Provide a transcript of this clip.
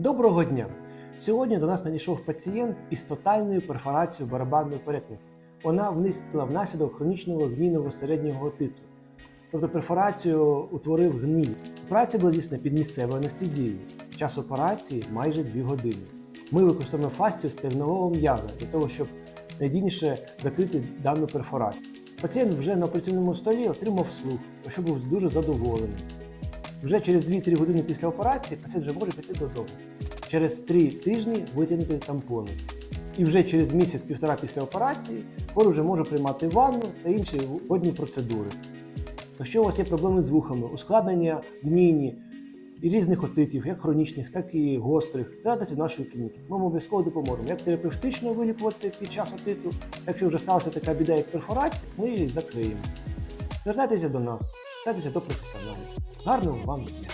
Доброго дня! Сьогодні до нас надійшов пацієнт із тотальною перфорацією барабанної перетинки. Вона виникла внаслідок хронічного гнійного середнього отиту. Тобто перфорацію утворив гній. Операція була здійснена під місцевою анестезією. Час операції майже 2 години. Ми використовуємо фастію стегнового м'яза для того, щоб надійніше закрити дану перфорацію. Пацієнт вже на операційному столі отримав слух, що був дуже задоволений. Вже через 2-3 години після операції пацієнт вже може піти додому. Через 3 тижні витягнути тампони. І вже через місяць-півтора після операції хворий вже може приймати ванну та інші водні процедури. Якщо у вас є проблеми з вухами, ускладнення гнійні і різних отитів, як хронічних, так і гострих, звертайтеся до нашої клініки. Ми вам обов'язково допоможемо як терапевтично вилікувати під час отиту. Якщо вже сталася така біда, як перфорація, ми її закриємо. Звертайтеся до нас, звертайтеся до професіоналів. Гарного вам дня!